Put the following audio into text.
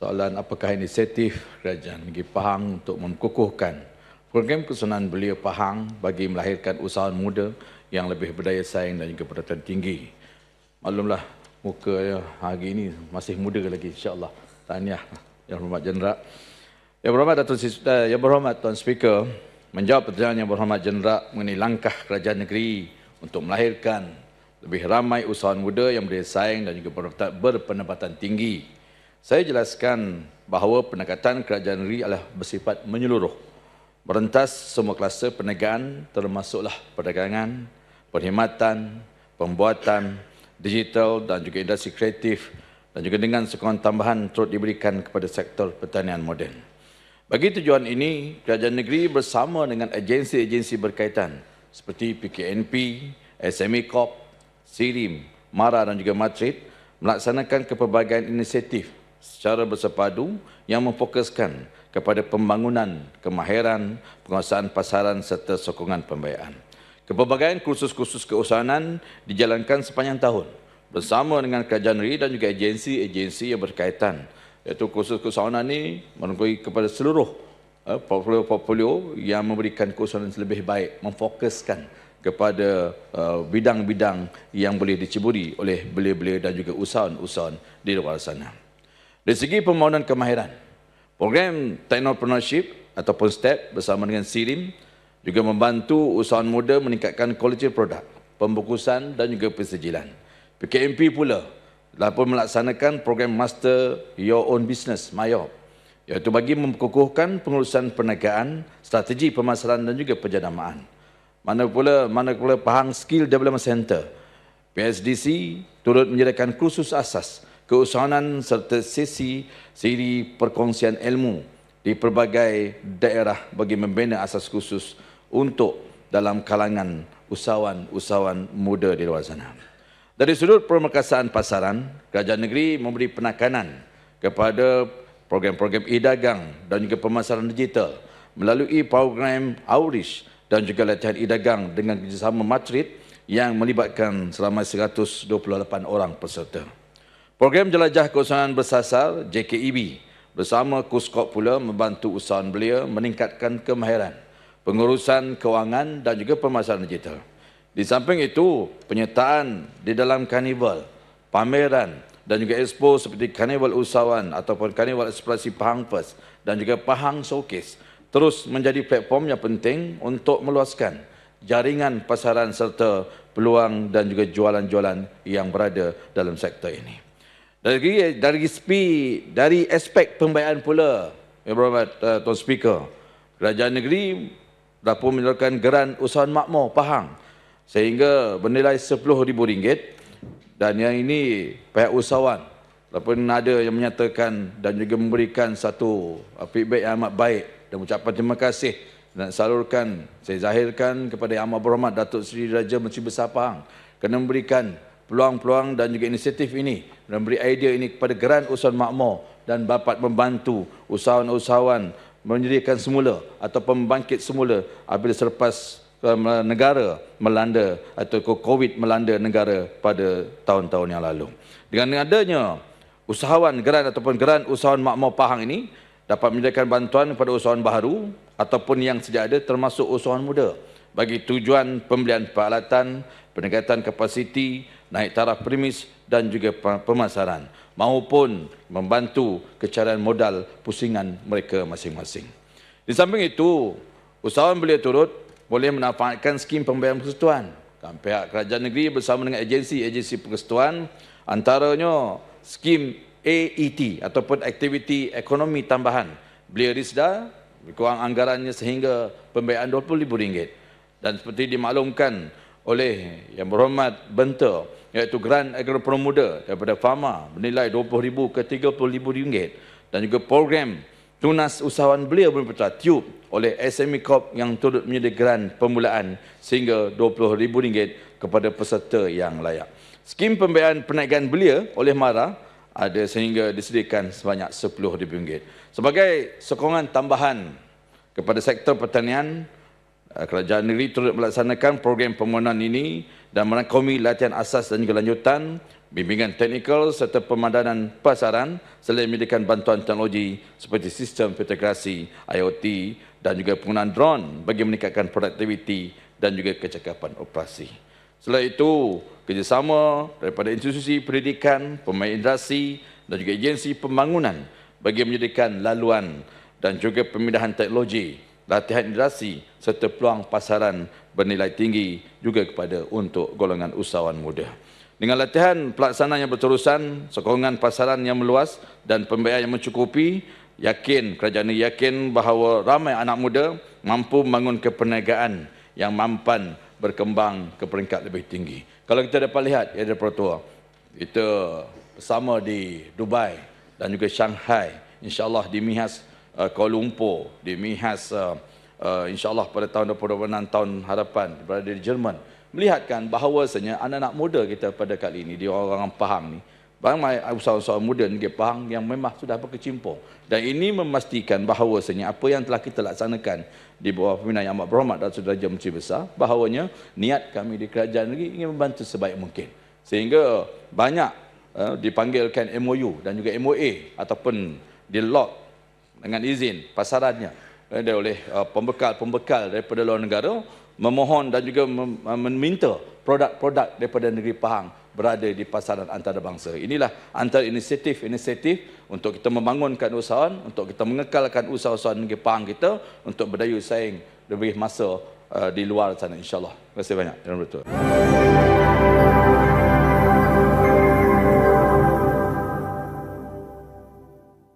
soalan apakah inisiatif kerajaan negeri Pahang untuk mengukuhkan program kesusahan belia Pahang bagi melahirkan usahawan muda yang lebih berdaya saing dan juga berdaya tinggi. Maklumlah muka hari ini masih muda lagi insya-Allah. Tahniah yang berhormat jeneral. Yang berhormat Datuk Yang berhormat Tuan Speaker menjawab pertanyaan yang berhormat jeneral mengenai langkah kerajaan negeri untuk melahirkan lebih ramai usahawan muda yang berdaya saing dan juga berpendapatan tinggi saya jelaskan bahawa pendekatan kerajaan negeri adalah bersifat menyeluruh. Merentas semua kluster perniagaan termasuklah perdagangan, perkhidmatan, pembuatan, digital dan juga industri kreatif dan juga dengan sokongan tambahan turut diberikan kepada sektor pertanian moden. Bagi tujuan ini, kerajaan negeri bersama dengan agensi-agensi berkaitan seperti PKNP, SME Corp, SIRIM, MARA dan juga Matrit melaksanakan kepelbagaian inisiatif secara bersepadu yang memfokuskan kepada pembangunan kemahiran, penguasaan pasaran serta sokongan pembayaran. Kepelbagaian kursus-kursus keusahanan dijalankan sepanjang tahun bersama dengan kerajaan negeri dan juga agensi-agensi yang berkaitan. Iaitu kursus keusahanan ini menunggu kepada seluruh eh, portfolio-portfolio yang memberikan keusahanan lebih baik, memfokuskan kepada uh, bidang-bidang yang boleh diceburi oleh belia-belia dan juga usahawan-usahawan di luar sana. Dari segi pembangunan kemahiran, program Technopreneurship ataupun STEP bersama dengan SIRIM juga membantu usahawan muda meningkatkan kualiti produk, pembukusan dan juga persejilan. PKMP pula telah pun melaksanakan program Master Your Own Business, MAYOB, iaitu bagi memkukuhkan pengurusan perniagaan, strategi pemasaran dan juga penjadamaan. Mana pula, mana pula Pahang Skill Development Center, PSDC turut menyediakan kursus asas keusahanan serta sesi siri perkongsian ilmu di pelbagai daerah bagi membina asas khusus untuk dalam kalangan usahawan-usahawan muda di luar sana. Dari sudut pemerkasaan pasaran, kerajaan negeri memberi penekanan kepada program-program e-dagang dan juga pemasaran digital melalui program Aurish dan juga latihan e-dagang dengan kerjasama Matrit yang melibatkan selama 128 orang peserta. Program Jelajah Keusahawan Bersasar JKEB bersama Kuskop pula membantu usahawan belia meningkatkan kemahiran, pengurusan kewangan dan juga pemasaran digital. Di samping itu, penyertaan di dalam karnival, pameran dan juga expo seperti Karnival Usahawan ataupun Karnival Eksplorasi Pahang First dan juga Pahang Showcase terus menjadi platform yang penting untuk meluaskan jaringan pasaran serta peluang dan juga jualan-jualan yang berada dalam sektor ini. Dari dari spi dari aspek pembayaran pula, ya berhormat uh, Tuan Speaker, kerajaan negeri dapat menyalurkan geran usahawan makmur Pahang sehingga bernilai RM10,000 dan yang ini pihak usahawan ataupun ada yang menyatakan dan juga memberikan satu uh, feedback yang amat baik dan mengucapkan terima kasih dan salurkan saya zahirkan kepada yang amat berhormat Datuk Seri Raja Menteri Besar Pahang kerana memberikan peluang-peluang dan juga inisiatif ini dan beri idea ini kepada Geran Usahawan Makmur dan dapat membantu usahawan-usahawan menyediakan semula atau membangkit semula apabila selepas uh, negara melanda atau COVID melanda negara pada tahun-tahun yang lalu. Dengan adanya usahawan geran ataupun geran usahawan makmur Pahang ini dapat menyediakan bantuan kepada usahawan baru ataupun yang sedia ada termasuk usahawan muda bagi tujuan pembelian peralatan, peningkatan kapasiti, naik taraf premis dan juga pemasaran maupun membantu kecarian modal pusingan mereka masing-masing. Di samping itu, usahawan boleh turut boleh menafaatkan skim pembayaran persekutuan. Kan, pihak kerajaan negeri bersama dengan agensi-agensi persekutuan antaranya skim AET ataupun aktiviti ekonomi tambahan. Belia Risda kurang anggarannya sehingga pembayaran RM20,000 dan seperti dimaklumkan oleh yang berhormat Benta iaitu Grant Agropro Muda daripada Fama bernilai RM20,000 ke RM30,000 dan juga program Tunas Usahawan Belia Berputar TUB oleh SME Corp yang turut menyediakan grant permulaan sehingga RM20,000 kepada peserta yang layak. Skim pembayaran penaikan belia oleh MARA ada sehingga disediakan sebanyak RM10,000. Sebagai sokongan tambahan kepada sektor pertanian, kerajaan negeri turut melaksanakan program pembangunan ini dan merangkumi latihan asas dan juga lanjutan, bimbingan teknikal serta pemadanan pasaran selain menyediakan bantuan teknologi seperti sistem integrasi IoT dan juga penggunaan drone bagi meningkatkan produktiviti dan juga kecakapan operasi. Selain itu, kerjasama daripada institusi pendidikan, pemain industri dan juga agensi pembangunan bagi menyediakan laluan dan juga pemindahan teknologi latihan industri serta peluang pasaran bernilai tinggi juga kepada untuk golongan usahawan muda. Dengan latihan pelaksanaan yang berterusan, sokongan pasaran yang meluas dan pembayaran yang mencukupi, yakin kerajaan ini yakin bahawa ramai anak muda mampu membangun keperniagaan yang mampan berkembang ke peringkat lebih tinggi. Kalau kita dapat lihat, ya ada pertua, kita bersama di Dubai dan juga Shanghai, insyaAllah di Mihas uh, Kuala Lumpur, di Mihas uh, uh, insyaAllah pada tahun 2026 tahun harapan berada di Jerman melihatkan bahawasanya anak-anak muda kita pada kali ini, di orang-orang Pahang ni, ramai usahawan-usahawan muda negeri Pahang yang memang sudah berkecimpung. Dan ini memastikan bahawasanya apa yang telah kita laksanakan di bawah pimpinan Yang Amat Berhormat dan Saudara Menteri Besar, bahawanya niat kami di kerajaan negeri ingin membantu sebaik mungkin. Sehingga banyak uh, dipanggilkan MOU dan juga MOA ataupun di lock dengan izin pasarannya eh, oleh uh, pembekal-pembekal daripada luar negara memohon dan juga uh, meminta produk-produk daripada negeri Pahang berada di pasaran antarabangsa. Inilah antara inisiatif-inisiatif untuk kita membangunkan usahawan, untuk kita mengekalkan usaha-usaha negeri Pahang kita untuk berdaya saing lebih masa uh, di luar sana insyaAllah. Terima kasih banyak. Terima kasih.